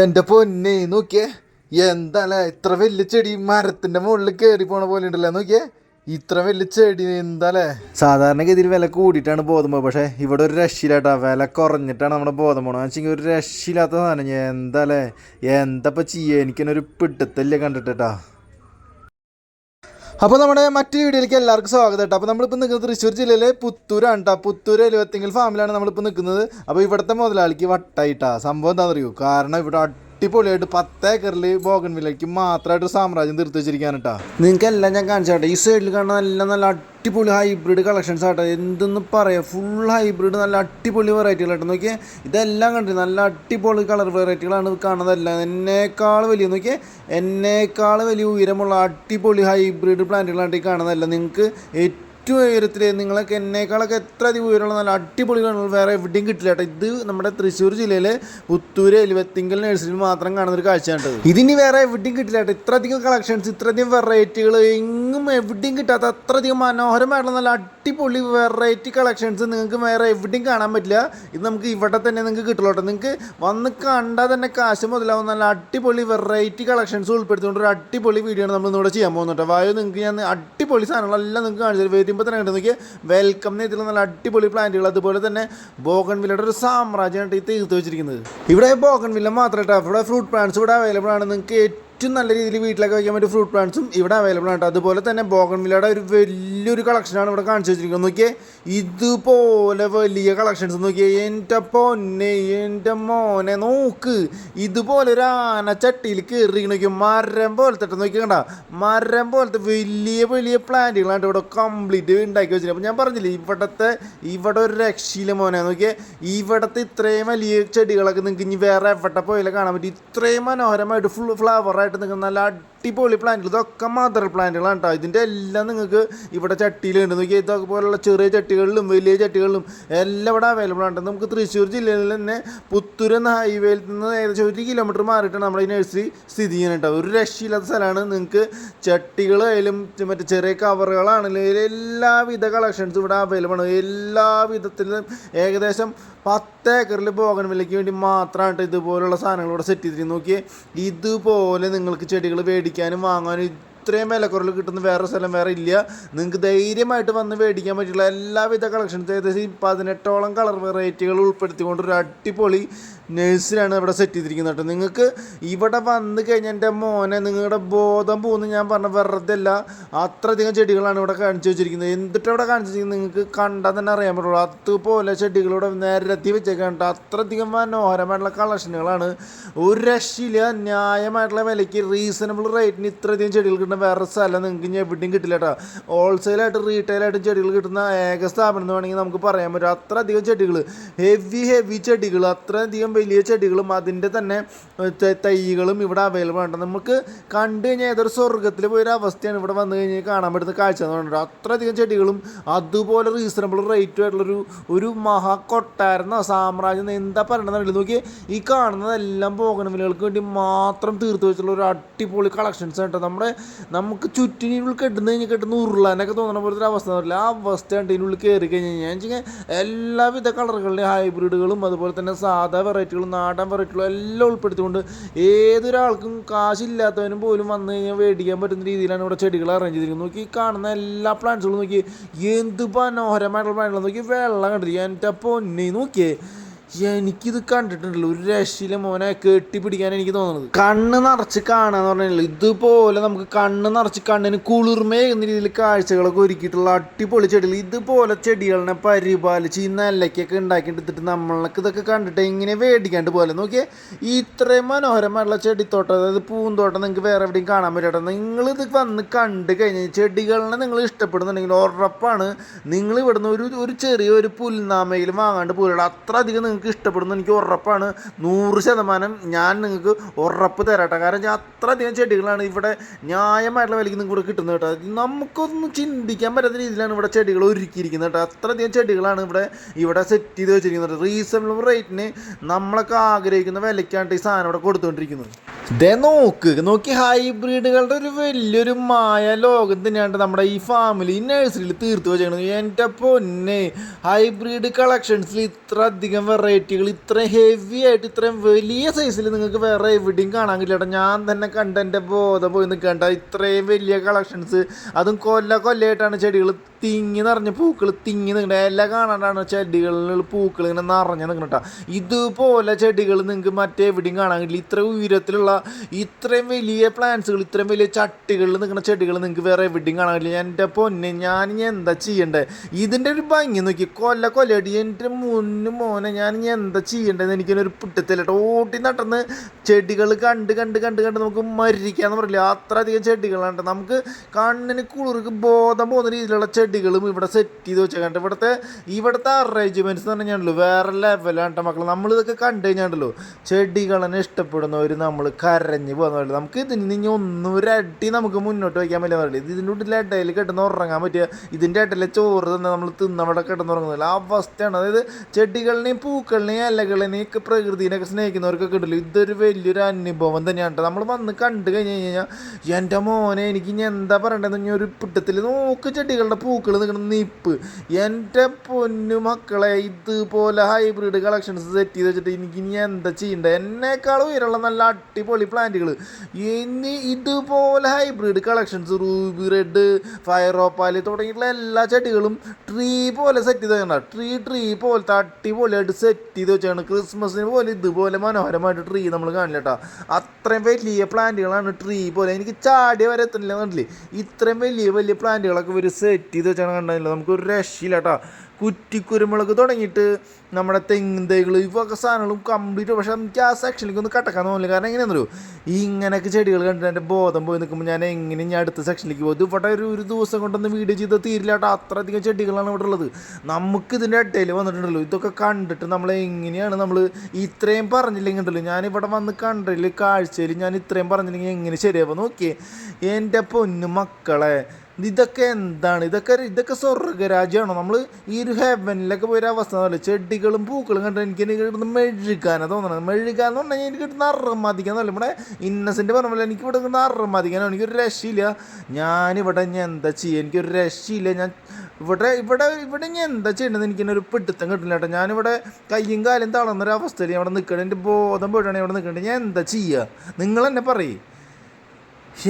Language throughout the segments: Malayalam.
എന്റെ പൊന്നെ നോക്കിയേ. എന്താല്ലേ ഇത്ര വലിയ ചെടി മരത്തിന്റെ മുകളിൽ കയറി പോണ പോലെ ഉണ്ടല്ലേ? നോക്കിയേ. ഇത്ര വലിയ ചെടി എന്താല്ലേ സാധാരണഗതിയിൽ വില കൂടിയിട്ടാണ് ബോധം പോകുക പക്ഷേ ഇവിടെ ഒരു രക്ഷയില്ലാട്ടാ. വില കുറഞ്ഞിട്ടാണ് നമ്മുടെ ബോധം പോണത് വെച്ചെങ്കിൽ ഒരു രക്ഷയില്ലാത്ത സാധനം. എന്താല്ലേ എന്തപ്പോ ചെയ്യുക എനിക്കെന്നെ ഒരു പിടുത്തല്ലേ കണ്ടിട്ടാ അപ്പോൾ നമ്മുടെ മറ്റു വീഡിയോയിലേക്ക് എല്ലാവർക്കും സ്വാഗതം കേട്ടോ. അപ്പോൾ നമ്മളിപ്പോൾ നിൽക്കുന്നത് തൃശ്ശൂർ ജില്ലയിലെ പുത്തൂരാണ് കേട്ടോ. പുത്തൂർ എലുവത്തെങ്കിൽ ഫാമിലാണ് നമ്മളിപ്പോൾ നിൽക്കുന്നത്. അപ്പോൾ ഇവിടുത്തെ മുതലാളിക്ക് വട്ടായിട്ടാ. സംഭവം എന്താണെന്ന് അറിയൂ കാരണം ഇവിടെ അടിപൊളിയായിട്ട് പത്ത് ഏക്കറിൽ ബോഗൻ വില്ലയ്ക്ക് മാത്രമായിട്ട് സാമ്രാജ്യം തീർത്ത് വെച്ചിരിക്കാൻ കേട്ടോ നിങ്ങൾക്ക് എല്ലാം ഞാൻ കാണിച്ചാട്ടെ ഈ സൈഡിൽ കാണുന്ന എല്ലാം നല്ല അടിപൊളി ഹൈബ്രിഡ് കളക്ഷൻസ് ആട്ടെ. എന്തെന്ന് പറയാം? ഫുൾ ഹൈബ്രിഡ് നല്ല അടിപൊളി വെറൈറ്റികളായിട്ട് നോക്കിയേ ഇതെല്ലാം കണ്ടിട്ട് നല്ല അടിപൊളി കളർ വെറൈറ്റികളാണ് കാണുന്നതെല്ലാം. എന്നേക്കാൾ വലിയ നോക്കിയേ എന്നേക്കാൾ വലിയ ഉയരമുള്ള അടിപൊളി ഹൈബ്രിഡ് പ്ലാന്റുകളായിട്ട് ഈ കാണുന്നതല്ല. നിങ്ങൾക്ക് ഏറ്റവും ഉയരത്തിൽ നിങ്ങളൊക്കെ എന്നേക്കാളൊക്കെ എത്ര അധികം ഉയരമുള്ള നല്ല അടിപൊളി കാണുന്നത് വേറെ എവിടെയും കിട്ടില്ല കേട്ടോ. ഇത് നമ്മുടെ തൃശ്ശൂർ ജില്ലയിലെ പുത്തൂര് എലുവത്തിങ്കൽ നഴ്സറിയിൽ മാത്രം കാണുന്ന ഒരു കാഴ്ചയാണ്. ഇതിനി വേറെ എവിടെയും കിട്ടില്ല കേട്ടോ. ഇത്രയധികം കളക്ഷൻസ് ഇത്രയധികം വെറൈറ്റികൾ എങ്ങും എവിടെയും കിട്ടാത്ത അത്രയധികം മനോഹരമായിട്ടുള്ള നല്ല അടിപൊളി വെറൈറ്റി കളക്ഷൻസ് നിങ്ങൾക്ക് വേറെ എവിടെയും കാണാൻ പറ്റില്ല. ഇത് നമുക്ക് ഇവിടെ തന്നെ നിങ്ങൾക്ക് കിട്ടുള്ളൂ കേട്ടോ. നിങ്ങൾക്ക് വന്ന് കണ്ടാൽ തന്നെ കാശ് മുതലാവും നല്ല അടിപൊളി വെറൈറ്റി കളക്ഷൻസ് ഉൾപ്പെടുത്തിക്കൊണ്ട് ഒരു അടിപൊളി വീഡിയോ ആണ് നമ്മൾ ഇന്നിവിടെ ചെയ്യാൻ പോകുന്നത് കേട്ടോ. വായു നിങ്ങൾക്ക് ഞാൻ അടിപൊളി സാധനങ്ങളെല്ലാം നിങ്ങൾക്ക് കാണിച്ചു തരും. വരുമ്പോൾ തന്നെ കണ്ടു നോക്കിയാൽ വെൽക്കം നെയ്ത്തിലുള്ള നല്ല അടിപൊളി പ്ലാന്റുകൾ അതുപോലെ തന്നെ ബോഗൺ വില്ലയുടെ ഒരു സാമ്രാജ്യമായിട്ട് ഈ തീർത്ത് വെച്ചിരിക്കുന്നത്. ഇവിടെ ബോഗൺ വില്ല മാത്രമേ ഇവിടെ ഫ്രൂട്ട് പ്ലാന്റ്സ് ഇവിടെ അവൈലബിൾ ആണ്. നിങ്ങൾക്ക് ഏറ്റവും നല്ല രീതിയിൽ വീട്ടിലൊക്കെ വയ്ക്കാൻ പറ്റിയ ഫ്രൂട്ട് പ്ലാന്റ്സും ഇവിടെ അവൈലബിൾ ആണ് അതുപോലെ തന്നെ ബോഗൺ വില്ലയുടെ ഒരു വലിയൊരു കളക്ഷനാണ് ഇവിടെ കാണിച്ചു വെച്ചിരിക്കുന്നത്. നോക്കിയേ ഇതുപോലെ വലിയ കളക്ഷൻസ് നോക്കിയേ. എന്റെ പൊന്നെ എന്റെ മോനെ നോക്ക്. ഇതുപോലെ ഒരു ആന ചട്ടിയിൽ കയറി നോക്കി മരം പോലത്തെ. നോക്കി കണ്ട മരം പോലത്തെ വലിയ വലിയ പ്ലാന്റുകളാണ് ഇവിടെ കംപ്ലീറ്റ് ഉണ്ടാക്കി വെച്ചിട്ടുണ്ട് അപ്പോൾ ഞാൻ പറഞ്ഞില്ലേ ഇവിടുത്തെ ഇവിടെ ഒരു രക്ഷയില്ല മോനെ. നോക്കിയേ ഇവിടുത്തെ ഇത്രയും വലിയ ചെടികളൊക്കെ നിങ്ങൾക്ക് ഇനി വേറെ എവിടെ പോയാലും കാണാൻ പറ്റും. ഇത്രയും മനോഹരമായിട്ട് ഫുൾ ഫ്ലവറായിട്ട് നിൽക്കുന്ന നല്ല അടിപൊളി പ്ലാന്റുകൾ ഇതൊക്കെ മദർ പ്ലാന്റുകളാണ് കേട്ടോ ഇതിന്റെ എല്ലാം നിങ്ങൾക്ക് ഇവിടെ ചട്ടിയിലുണ്ട്. നോക്കി ഇതൊക്കെ പോലുള്ള ചെറിയ ചട്ടികളിലും വലിയ ചട്ടികളിലും എല്ലാം ഇവിടെ അവൈലബിൾ ആണ് നമുക്ക് തൃശ്ശൂർ ജില്ലയിൽ തന്നെ പുത്തൂർ എന്ന ഹൈവേയിൽ നിന്ന് ഏകദേശം ഒരു കിലോമീറ്റർ മാറിയിട്ടാണ് നമ്മുടെ ഈ നഴ്സറി സ്ഥിതി ചെയ്യുന്നത് കേട്ടോ ഒരു രക്ഷയില്ലാത്ത സ്ഥലമാണ്. നിങ്ങൾക്ക് ചട്ടികളായാലും മറ്റേ ചെറിയ കവറുകളാണെങ്കിലും എല്ലാവിധ കളക്ഷൻസും ഇവിടെ അവൈലബിൾ ആണ്. എല്ലാ വിധത്തിലും ഏകദേശം പത്ത് ഏക്കറിൽ പോകാൻ വിലയ്ക്ക് വേണ്ടി മാത്രമായിട്ട് ഇതുപോലുള്ള സാധനങ്ങൾ ഇവിടെ സെറ്റ് ചെയ്തിരിക്കുന്നത്. നോക്കിയേ ഇതുപോലെ നിങ്ങൾക്ക് ചെടികൾ മേടിക്കാനും വാങ്ങാനും ഇത്രയും വിലക്കുറവിൽ കിട്ടുന്ന വേറെ സ്ഥലം വേറെ ഇല്ല. നിങ്ങൾക്ക് ധൈര്യമായിട്ട് വന്ന് മേടിക്കാൻ പറ്റിയുള്ള എല്ലാവിധ കളക്ഷൻസ് ഏകദേശം പതിനെട്ടോളം കളർ വെറൈറ്റികൾ ഉൾപ്പെടുത്തിക്കൊണ്ട് ഒരു അടിപൊളി നഴ്സറിയാണ് ഇവിടെ സെറ്റ് ചെയ്തിരിക്കുന്നത് കേട്ടോ. നിങ്ങൾക്ക് ഇവിടെ വന്ന് കഴിഞ്ഞാൽ എന്റെ മോനെ നിങ്ങളുടെ ബോധം പോകുന്നു ഞാൻ പറഞ്ഞ വെറുതെ അല്ല അത്രയധികം ചെടികളാണ് ഇവിടെ കാണിച്ചു വെച്ചിരിക്കുന്നത്. എന്നിട്ട് ഇവിടെ കാണിച്ചു വെച്ചിരിക്കുന്നത്? നിങ്ങൾക്ക് കണ്ടാൽ തന്നെ അറിയാൻ പറ്റുള്ളൂ. അതുപോലെ ചെടികളിവിടെ നിരത്തി വെച്ചേക്കാണ് കേട്ടോ. അത്രയധികം മനോഹരമായിട്ടുള്ള കളക്ഷനുകളാണ്. ഒരു രക്ഷയില്ല. ന്യായമായിട്ടുള്ള വിലയ്ക്ക് റീസണബിൾ റേറ്റിന് ഇത്രയധികം ചെടികൾ കിട്ടുന്ന വേറെ സ്ഥലം നിങ്ങൾക്ക് ഇനി എവിടെയും കിട്ടില്ല കേട്ടോ. ഹോൾസെയിലായിട്ട് റീറ്റെയിലായിട്ട് ചെടികൾ കിട്ടുന്ന ഏക സ്ഥാപനം എന്ന് വേണമെങ്കിൽ നമുക്ക് പറയാൻ പറ്റും. അത്രയധികം ചെടികൾ ഹെവി ഹെവി ചെടികൾ അത്രയധികം വലിയ ചെടികളും അതിന്റെ തന്നെ തൈകളും ഇവിടെ അവൈലബിൾ ആണ്. നമുക്ക് കണ്ടു കഴിഞ്ഞാൽ ഏതൊരു സ്വർഗത്തിൽ പോയൊരു അവസ്ഥയാണ് ഇവിടെ വന്നു കഴിഞ്ഞാൽ കാണാൻ പറ്റുന്ന കാഴ്ച എന്ന് അത്രയധികം ചെടികളും അതുപോലെ റീസണബിൾ റേറ്റും ആയിട്ടുള്ളൊരു ഒരു മഹാ കൊട്ടാരം സാമ്രാജ്യം എന്താ പറയണമെന്നുണ്ടെങ്കിൽ നോക്കി ഈ കാണുന്നതെല്ലാം പോകണവിലുകൾക്ക് വേണ്ടി മാത്രം തീർത്തു വെച്ചിട്ടുള്ള ഒരു അടിപൊളി കളക്ഷൻസ് കേട്ടോ. നമ്മുടെ നമുക്ക് ചുറ്റിനുള്ളിൽ കെട്ടുന്ന കഴിഞ്ഞാൽ കെട്ടുന്ന ഉരുളാനൊക്കെ തോന്നുന്ന പോലത്തെ ഒരു അവസ്ഥ ആ അവസ്ഥയാണ് ഇതിനുള്ളിൽ കയറി കഴിഞ്ഞ് കഴിഞ്ഞാൽ എല്ലാവിധ കളറുകളുടെയും ഹൈബ്രിഡുകളും അതുപോലെ തന്നെ സാധാ വെറൈറ്റികളും നാടൻ വെറൈറ്റികളും എല്ലാം ഉൾപ്പെടുത്തിക്കൊണ്ട് ഏതൊരാൾക്കും കാശില്ലാത്തവനും പോലും വന്നു കഴിഞ്ഞാൽ മേടിക്കാൻ പറ്റുന്ന രീതിയിലാണ് ഇവിടെ ചെടികൾ അറേഞ്ച് ചെയ്തിരിക്കുന്നത്. നോക്കി കാണുന്ന എല്ലാ പ്ലാന്റ്സുകളും നോക്കി എന്ത് മനോഹരമായിട്ടുള്ള പ്ലാന്റുകൾ നോക്കി വെള്ളം കണ്ടിരിക്കുക എന്റെ പൊന്നെ നോക്കിയേ. എനിക്കിത് കണ്ടിട്ടുണ്ടല്ലോ. ഒരു രക്ഷയിലെ മോനെ. കെട്ടിപ്പിടിക്കാൻ എനിക്ക് തോന്നുന്നത്. കണ്ണ് നിറച്ച് കാണാന്ന് പറഞ്ഞാൽ ഇതുപോലെ നമുക്ക് കണ്ണ് നിറച്ച് കണ്ണിന് കുളിർമയേകുന്ന രീതിയിൽ കാഴ്ചകളൊക്കെ ഒരുക്കിയിട്ടുള്ള അടിപൊളി ചെടികൾ. ഇതുപോലെ ചെടികളെ പരിപാലിച്ച് ഈ നെല്ലയ്ക്കൊക്കെ ഉണ്ടാക്കിയെടുത്തിട്ട് നമ്മൾക്ക് ഇതൊക്കെ കണ്ടിട്ട് ഇങ്ങനെ വേടിക്കാണ്ട് പോലെ നോക്കിയേ ഇത്രയും മനോഹരമായിട്ടുള്ള ചെടിത്തോട്ടം അതായത് പൂന്തോട്ടം നിങ്ങൾക്ക് വേറെ എവിടെയും കാണാൻ പറ്റട്ടെ ഇത് വന്ന് കണ്ട് കഴിഞ്ഞാൽ ചെടികളെ നിങ്ങൾ ഇഷ്ടപ്പെടുന്നുണ്ടെങ്കിൽ ഉറപ്പാണ്. നിങ്ങൾ ഇവിടുന്ന് ഒരു ഒരു ചെറിയ ഒരു പുൽനാമയിൽ വാങ്ങാണ്ട് പോലുള്ള അത്ര അധികം നിങ്ങൾക്ക് ഇഷ്ടപ്പെടുന്നു. എനിക്ക് ഉറപ്പാണ്. നൂറ് ശതമാനം ഞാൻ നിങ്ങൾക്ക് ഉറപ്പ് തരാട്ടെ. കാരണം വെച്ചാൽ അത്രയധികം ചെടികളാണ് ഇവിടെ ന്യായമായിട്ടുള്ള വിലയ്ക്ക് നിങ്ങൾക്ക് ഇവിടെ കിട്ടുന്നത് കേട്ടോ. നമുക്കൊന്നും ചിന്തിക്കാൻ പറ്റാത്ത രീതിയിലാണ് ഇവിടെ ചെടികൾ ഒരുക്കിയിരിക്കുന്നത് കേട്ടോ. അത്രയധികം ചെടികളാണ് ഇവിടെ ഇവിടെ സെറ്റ് ചെയ്ത് വെച്ചിരിക്കുന്നത്. റീസണബിൾ റേറ്റിന് നമ്മളൊക്കെ ആഗ്രഹിക്കുന്ന വിലയ്ക്കാണ് ഈ സാധനം ഇവിടെ കൊടുത്തുകൊണ്ടിരിക്കുന്നത്. ദേ നോക്ക് നോക്കി ഹൈബ്രിഡുകളുടെ ഒരു വലിയൊരു മായ ലോകം തന്നെയാണ് നമ്മുടെ ഈ ഫാമിലി നഴ്സറിയിൽ തീർത്ത് വെച്ചേക്കണത് എന്റെ പൊന്നെ ഹൈബ്രിഡ് കളക്ഷൻസിൽ ഇത്ര അധികം വെറൈറ്റികൾ ഇത്രയും ഹെവി ആയിട്ട് ഇത്രയും വലിയ സൈസിൽ നിങ്ങൾക്ക് വേറെ എവിടെയും കാണാൻ കഴിയില്ല ഞാൻ തന്നെ കണ്ട എന്റെ ബോധം പോയി നിൽക്കേണ്ട. ഇത്രയും വലിയ കളക്ഷൻസ് അതും കൊല്ല കൊല്ലായിട്ടാണ് ചെടികൾ തിങ്ങി നിറഞ്ഞ പൂക്കൾ തിങ്ങി നിൽക്കണ. എല്ലാം കാണാണ്ടാണ് ചെടികളിൽ പൂക്കൾ ഇങ്ങനെ നിറഞ്ഞു കേട്ടോ ഇതുപോലെ ചെടികൾ നിങ്ങൾക്ക് മറ്റെവിടെയും കാണാൻ കഴിയില്ല. ഇത്ര ഉയരത്തിലുള്ള ഇത്രയും വലിയ പ്ലാന്റ്സുകൾ ഇത്രയും വലിയ ചട്ടികളിൽ നിൽക്കുന്ന ചെടികൾ നിങ്ങൾക്ക് വേറെ എവിടെയും കാണാൻ പറ്റില്ല. എന്റെ പൊന്നെ ഞാൻ ഇനി എന്താ ചെയ്യണ്ടേ? ഇതിന്റെ ഒരു ഭംഗി നോക്കി. കൊല്ല കൊല്ലടി എന്റെ മുന്നു മോനെ ഞാൻ ഇനി എന്താ ചെയ്യണ്ടേന്ന് എനിക്കൊരു പിട്ടത്തില്ല ഓട്ടി നടന്ന് ചെടികൾ കണ്ട് കണ്ട് കണ്ട് കണ്ട് നമുക്ക് മരിക്കാന്ന് പറയില്ല? അത്ര അധികം ചെടികളാണ് നമുക്ക് കണ്ണിന് കുളിർക്ക് ബോധം പോകുന്ന രീതിയിലുള്ള ചെടികളും ഇവിടെ സെറ്റ് ചെയ്ത് വെച്ചേക്കാണ്ട് ഇവിടുത്തെ ഇവിടുത്തെ അറേഞ്ച്മെന്റ്സ് എന്ന് പറഞ്ഞാൽ വേറെ ലെവലാണ് മക്കൾ നമ്മളിതൊക്കെ കണ്ടു കഴിഞ്ഞാണ്ടല്ലോ ചെടികളെ ഇഷ്ടപ്പെടുന്നവർ നമ്മൾ കരഞ്ഞ് പോകുന്ന പോലെ നമുക്ക് ഇതിന് ഇനി ഒന്നും ഒരു അടി നമുക്ക് മുന്നോട്ട് വയ്ക്കാൻ പറ്റില്ല പറയുന്നത്. ഇത് ഇതിന്റെ ഉള്ളിൽ ഇടയിൽ കിടന്ന് ഉറങ്ങാൻ പറ്റിയ ഇതിന്റെ ഇടയിലെ ചോറ് തന്നെ നമ്മൾ തിന്നവിടെ കിടന്നുറങ്ങുന്നില്ല ആ അവസ്ഥയാണ്. അതായത് ചെടികളിനെയും പൂക്കളിനെയും ഇലകളിനെയും ഒക്കെ പ്രകൃതിനെയൊക്കെ സ്നേഹിക്കുന്നവർക്കൊക്കെ ഉണ്ടല്ലോ ഇതൊരു വലിയൊരു അനുഭവം തന്നെയാണ്. നമ്മൾ വന്ന് കണ്ടു കഴിഞ്ഞ് കഴിഞ്ഞാൽ എന്റെ മോനെ എനിക്ക് ഇനി എന്താ പറയണ്ടതെന്ന് ഇനി ഒരു പിട്ടത്തിൽ നോക്ക് ചെടികളുടെ പൂക്കൾ നിൽക്കുന്ന നിപ്പ്. എന്റെ പൊന്നു മക്കളെ ഇതുപോലെ ഹൈബ്രിഡ് കളക്ഷൻസ് സെറ്റ് ചെയ്ത് വെച്ചിട്ട് എനിക്ക് ഇനി എന്താ ചെയ്യേണ്ടത്? എന്നെക്കാളും ഉയരമുള്ള നല്ല അടിപൊളി പ്ലാന്റുകൾ. ഇനി ഇതുപോലെ hybrid collections ruby red fire opal തുടങ്ങിയിട്ടുള്ള എല്ലാ ചെടികളും ട്രീ പോലെ സെറ്റ് ചെയ്ത് വെക്കണം ട്രീ ട്രീ പോലത്തെ അടിപൊളിയായിട്ട് സെറ്റ് ചെയ്ത് വെച്ചാണ് ക്രിസ്മസിന് പോലെ ഇതുപോലെ മനോഹരമായിട്ട് ട്രീ നമ്മൾ കാണില്ല കേട്ടോ അത്രയും വലിയ പ്ലാന്റുകളാണ് ട്രീ പോലെ. എനിക്ക് ചാടി വരെ എത്തുന്നില്ല കണ്ടില്ലേ? ഇത്രയും വലിയ വലിയ പ്ലാന്റുകളൊക്കെ ഇവർ സെറ്റ് ചെയ്ത് വെച്ചാണ് കണ്ടില്ല നമുക്ക് ഒരു രക്ഷയില്ല കേട്ടോ കുറ്റിക്കുരുമുളക് തുടങ്ങിയിട്ട് നമ്മുടെ തെങ്ങ് തൈകൾ സാധനങ്ങളും കംപ്ലീറ്റ് പക്ഷേ എനിക്ക് ആ സെക്ഷനിലേക്ക് ഒന്ന് കട്ടക്കാൻ തോന്നില്ല. കാരണം എങ്ങനെയാണെന്നറിയോ ഈ ഇങ്ങനെയൊക്കെ ചെടികൾ കണ്ടിട്ട് എന്റെ ബോധം പോയി നിൽക്കുമ്പോൾ ഞാൻ എങ്ങനെ ഞാൻ അടുത്ത സെക്ഷനിലേക്ക് പോകും. ഇവിടെ ഒരു ഒരു ദിവസം കൊണ്ടൊന്ന് വീഡിയോ ചെയ്ത് തീരില്ല കേട്ടോ. അത്രയധികം ചെടികളാണ് ഇവിടെ ഉള്ളത്. നമുക്ക് ഇതിന്റെ ഇടയിൽ വന്നിട്ടുണ്ടല്ലോ. ഇതൊക്കെ കണ്ടിട്ട് നമ്മൾ എങ്ങനെയാണ് നമ്മൾ ഇത്രയും പറഞ്ഞില്ലെങ്കിൽ ഉണ്ടല്ലോ ഞാനിവിടെ വന്ന് കണ്ടില്ല കാഴ്ചയിൽ ഞാൻ ഇത്രയും പറഞ്ഞില്ലെങ്കിൽ എങ്ങനെ ശരിയാവുക നോക്കിയേ. എന്റെ പൊന്നു മക്കളെ ഇതൊക്കെ എന്താണ്? ഇതൊക്കെ ഇതൊക്കെ സ്വർഗരാജ്യമാണോ നമ്മൾ ഈ ഒരു ഹെവനിലൊക്കെ പോയൊരു അവസ്ഥ എന്ന് പറയുന്നത് ചെടികളും പൂക്കളും കണ്ടിട്ട് എനിക്ക് എനിക്ക് കിട്ടുന്ന മെഴുകാനാണ് തോന്നുന്നത് മെഴുകാന്ന് പറഞ്ഞാൽ എനിക്ക് കിട്ടുന്ന അറമതിക്കാന്നല്ല ഇവിടെ ഇന്നസെന്റ് പറഞ്ഞ പോലെ എനിക്ക് ഇവിടെ കിട്ടുന്ന അറമതിക്കാനോ എനിക്കൊരു രക്ഷയില്ല. ഞാനിവിടെ ഞാൻ എന്താ ചെയ്യുക എനിക്കൊരു രക്ഷയില്ല. ഞാൻ ഇവിടെ ഇവിടെ ഇവിടെ ഞാൻ എന്താ ചെയ്യേണ്ടത് എനിക്ക് ഒരു പിടുത്തം കിട്ടില്ല കേട്ടോ. ഞാനിവിടെ കയ്യും കാലും തളർന്നൊരു അവസ്ഥയിൽ അവിടെ നിൽക്കണം എന്റെ ബോധം പോയിട്ടാണ് ഇവിടെ നിൽക്കേണ്ടത് ഞാൻ എന്താ ചെയ്യുക നിങ്ങൾ തന്നെ പറയേ.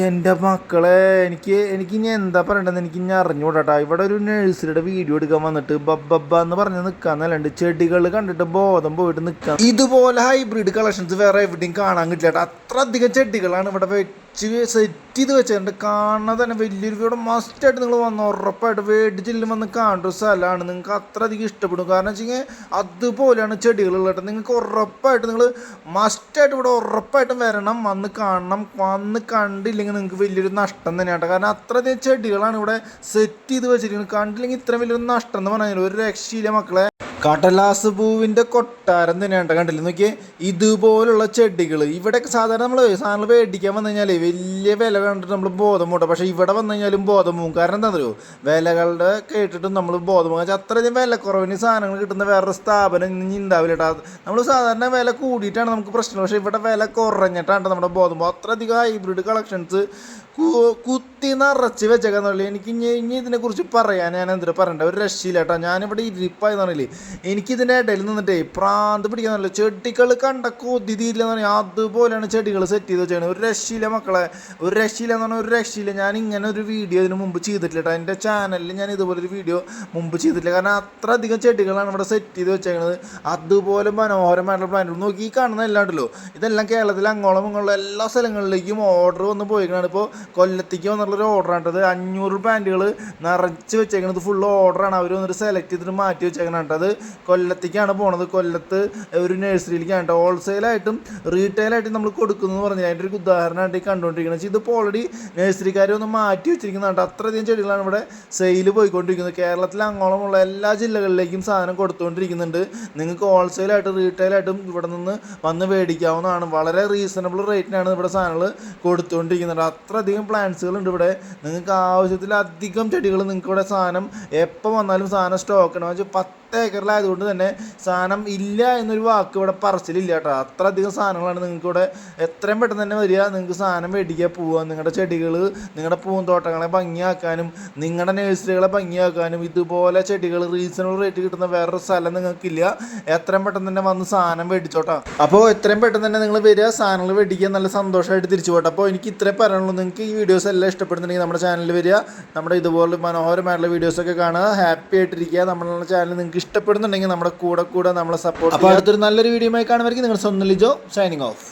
എന്റെ മക്കളെ എനിക്ക് എനിക്ക് ഇനി എന്താ പറയണ്ടത് എനിക്ക് ഇനി അറിഞ്ഞുകൂടാ ഇവിടെ ഒരു നഴ്സറിയുടെ വീഡിയോ എടുക്കാൻ വന്നിട്ട് ബബ്ബ എന്ന് പറഞ്ഞ് നിൽക്കാന്നല്ലാണ്ട് ചെടികൾ കണ്ടിട്ട് ബോധം പോയിട്ട് നിൽക്കാം ഇതുപോലെ ഹൈബ്രിഡ് കളക്ഷൻസ് വേറെ എവിടെയും കാണാൻ കിട്ടില്ല ട്ടോ. അത്ര അധികം ചെടികളാണ് ഇവിടെ വെച്ച് സെറ്റ് ചെയ്ത് വെച്ചിട്ടുണ്ട്. കാണുന്നത് തന്നെ വലിയൊരു ഇവിടെ മസ്റ്റായിട്ട് നിങ്ങൾ വന്ന് ഉറപ്പായിട്ട് വേടിച്ചില്ലും വന്ന് കാണേണ്ട ഒരു സ്ഥലമാണ്. നിങ്ങൾക്ക് അത്ര അധികം ഇഷ്ടപ്പെടും. കാരണം വെച്ച് കഴിഞ്ഞാൽ അതുപോലെയാണ് ചെടികളുള്ളത് നിങ്ങൾക്ക് ഉറപ്പായിട്ട് നിങ്ങൾ മസ്റ്റായിട്ട് ഇവിടെ ഉറപ്പായിട്ടും വരണം. വന്ന് കാണണം. വന്ന് കണ്ടില്ലെങ്കിൽ നിങ്ങൾക്ക് വലിയൊരു നഷ്ടം തന്നെയാണ് കാരണം അത്രയധികം ചെടികളാണ് ഇവിടെ സെറ്റ് ചെയ്ത് വെച്ചിരിക്കുന്നത്. കണ്ടില്ലെങ്കിൽ ഇത്രയും വലിയൊരു നഷ്ടം എന്ന് പറഞ്ഞാൽ ഒരു രക്ഷയില്ല മക്കളെ. കടലാസ് പൂവിന്റെ കൊട്ടാരം തന്നെയാണ് കണ്ടില്ലേ? നോക്കിയേ ഇതുപോലുള്ള ചെടികൾ ഇവിടെയൊക്കെ സാധാരണ നമ്മൾ സാധനങ്ങൾ മേടിക്കാൻ വന്നു കഴിഞ്ഞാൽ വലിയ വില കണ്ടിട്ട് നമ്മൾ ബോധം മൂട്ടും പക്ഷേ ഇവിടെ വന്നു കഴിഞ്ഞാലും ബോധം പോകും കാരണം എന്താ പറയുക വിലകളുടെ കേട്ടിട്ടും നമ്മൾ ബോധം പോകും അത്രയധികം വിലക്കുറവിന് സാധനങ്ങൾ കിട്ടുന്ന വേറൊരു സ്ഥാപനം ഇനി ഉണ്ടാവില്ല നമ്മൾ സാധാരണ വില കൂടിയിട്ടാണ് നമുക്ക് പ്രശ്നം. പക്ഷേ ഇവിടെ വില കുറഞ്ഞിട്ടാണ് നമ്മുടെ ബോധം പോകും അത്രയധികം ഹൈബ്രിഡ് കളക്ഷൻസ് കുത്തി നിറച്ച് വെച്ചേക്കാന്നുള്ളു എനിക്ക് ഇനി ഇനി ഇതിനെക്കുറിച്ച് പറയാൻ ഞാൻ എന്തിനാ പറയണ്ട? ഒരു രക്ഷയില്ല കേട്ടോ ഞാനിവിടെ ഇരിപ്പായി പറഞ്ഞില്ലേ? എനിക്കിതിന്റെ ഇടയിൽ നിന്നിട്ടേ പ്രാന്ത് പിടിക്കാന്നല്ലോ ചെടികൾ കണ്ട കൊതി തീരില്ലെന്ന് പറഞ്ഞാൽ അതുപോലെയാണ് ചെടികൾ സെറ്റ് ചെയ്ത് വെച്ചാണ് ഒരു രക്ഷയില്ല മക്കളെ. ഒരു രക്ഷയില്ല എന്ന് പറഞ്ഞാൽ ഒരു രക്ഷയില്ല. ഞാൻ ഇങ്ങനെ ഒരു വീഡിയോ ഇതിന് മുമ്പ് ചെയ്തിട്ടില്ല കേട്ടോ എന്റെ ചാനലിൽ ഞാൻ ഇതുപോലെ ഒരു വീഡിയോ മുമ്പ് ചെയ്തിട്ടില്ല. കാരണം അത്ര അധികം ചെടികളാണ് ഇവിടെ സെറ്റ് ചെയ്ത് വെച്ചേക്കുന്നത് അതുപോലെ മനോഹരമായിട്ടുള്ള പ്ലാന്റുകൾ നോക്കി ഈ കാണുന്ന എല്ലാം ഉണ്ടല്ലോ ഇതെല്ലാം കേരളത്തിൽ അങ്ങോളം ഇങ്ങോളം എല്ലാ സ്ഥലങ്ങളിലേക്കും ഓർഡർ വന്ന് പോയിക്കണാണ്. ഇപ്പോൾ കൊല്ലത്തേക്ക് വന്നിട്ടുള്ളൊരു ഓർഡറാണ് അത് അഞ്ഞൂറ് പാന്റുകൾ നിറച്ച് വെച്ചേക്കണത് ഫുൾ ഓർഡറാണ് അവർ വന്നിട്ട് സെലക്ട് ചെയ്തിട്ട് മാറ്റി വെച്ചേക്കണം കേട്ടോ. അത് കൊല്ലത്തേക്കാണ് പോണത്. കൊല്ലത്ത് ഒരു നഴ്സറിയിലേക്കാണ് കേട്ടോ. ഹോൾസെയിലായിട്ടും റീറ്റെയിലായിട്ടും നമ്മൾ കൊടുക്കുന്നു പറഞ്ഞാൽ അതിന്റെ ഒരു ഉദാഹരണമായിട്ട് കണ്ടുകൊണ്ടിരിക്കുന്നത് പക്ഷേ ഇതിപ്പോൾ ഓൾറെഡി നഴ്സറിക്കാർ ഒന്ന് മാറ്റി വെച്ചിരിക്കുന്നതാണ് അത്രയധികം ചെടികളാണ് ഇവിടെ സെയിൽ പോയിക്കൊണ്ടിരിക്കുന്നത്. കേരളത്തിൽ അങ്ങോളമുള്ള എല്ലാ ജില്ലകളിലേക്കും സാധനം കൊടുത്തുകൊണ്ടിരിക്കുന്നുണ്ട്. നിങ്ങൾക്ക് ഹോൾസെയിലായിട്ടും റീറ്റെയിലായിട്ടും ഇവിടെ നിന്ന് വന്ന് മേടിക്കാവുന്നതാണ്. വളരെ റീസണബിൾ റേറ്റിനാണ് ഇവിടെ സാധനങ്ങൾ കൊടുത്തുകൊണ്ടിരിക്കുന്നത്. അത്രയധികം പ്ലാന്റ്സുകൾ ഉണ്ട് ഇവിടെ. നിങ്ങൾക്ക് ആവശ്യത്തിലധികം ചെടികൾ നിങ്ങൾക്ക് ഇവിടെ സാധനം എപ്പോൾ വന്നാലും സാധനം സ്റ്റോക്ക് ഉണ്ട് വെച്ചാൽ പത്ത് പത്ത് ഏക്കറിലായതുകൊണ്ട് തന്നെ സാധനം ഇല്ല എന്നൊരു വാക്ക് ഇവിടെ പറച്ചിലില്ല കേട്ടോ. അത്ര അധികം സാധനങ്ങളാണ് നിങ്ങൾക്ക് ഇവിടെ എത്രയും പെട്ടെന്ന് തന്നെ വരിക. നിങ്ങൾക്ക് സാധനം മേടിക്കുക പോവുക. നിങ്ങളുടെ ചെടികൾ നിങ്ങളുടെ പൂന്തോട്ടങ്ങളെ ഭംഗിയാക്കാനും നിങ്ങളുടെ നഴ്സറികളെ ഭംഗിയാക്കാനും ഇതുപോലെ ചെടികൾ റീസണബിൾ റേറ്റ് കിട്ടുന്ന വേറൊരു സ്ഥലം നിങ്ങൾക്കില്ല. എത്രയും പെട്ടെന്ന് തന്നെ വന്ന് സാധനം മേടിച്ചോട്ടോ. അപ്പോൾ എത്രയും പെട്ടെന്ന് തന്നെ നിങ്ങൾ വരിക. സാധനങ്ങൾ മേടിക്കുക. നല്ല സന്തോഷമായിട്ട് തിരിച്ചു പോട്ടെ. അപ്പോൾ എനിക്ക് ഇത്രേ പറയാനുള്ളൂ. നിങ്ങൾക്ക് ഈ വീഡിയോസ് എല്ലാം ഇഷ്ടപ്പെടുന്നുണ്ടെങ്കിൽ നമ്മുടെ ചാനലിൽ വരിക. നമ്മുടെ ഇതുപോലെ മനോഹരമായിട്ടുള്ള വീഡിയോസൊക്കെ കാണുക. ഹാപ്പി ആയിട്ടിരിക്കുക. നമ്മളുടെ ചാനൽ നിങ്ങൾക്ക് ഇഷ്ടപ്പെടുന്നുണ്ടെങ്കിൽ നമ്മുടെ കൂടെ കൂടെ നമ്മളെ സപ്പോർട്ട് അപ്പോൾ അടുത്തൊരു നല്ലൊരു വീഡിയോ ആയി കാണുമായിരിക്കും. നിങ്ങൾ സ്വന്തം ലിജോ ഷൈനിങ് ഓഫ്